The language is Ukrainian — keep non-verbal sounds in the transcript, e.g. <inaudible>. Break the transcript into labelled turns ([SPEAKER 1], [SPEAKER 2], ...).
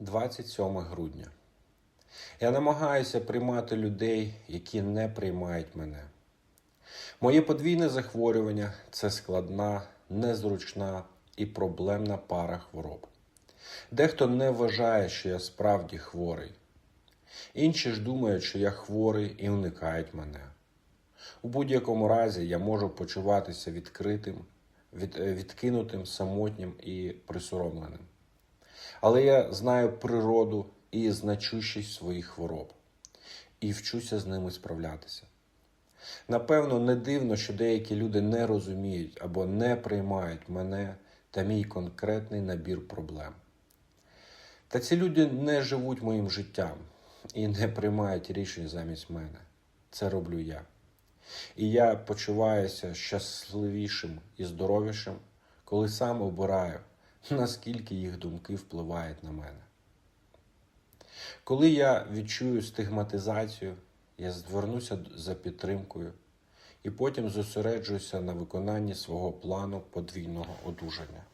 [SPEAKER 1] 27 грудня. Я намагаюся приймати людей, які не приймають мене. Моє подвійне захворювання це складна, незручна і проблемна пара хвороб. Дехто не вважає, що я справді хворий. Інші ж думають, що я хворий і уникають мене. У будь-якому разі я можу почуватися відкритим, від, е, відкинутим, самотнім і присоромленим. Але я знаю природу і значущість своїх хвороб і вчуся з ними справлятися. Напевно, не дивно, що деякі люди не розуміють або не приймають мене та мій конкретний набір проблем. Та ці люди не живуть моїм життям і не приймають рішень замість мене. Це роблю я. І я почуваюся щасливішим і здоровішим, коли сам обираю, <laughs> наскільки їх думки впливають на мене. Коли я відчую стигматизацію, я звернуся за підтримкою і потім зосереджуюся на виконанні свого плану подвійного одужання.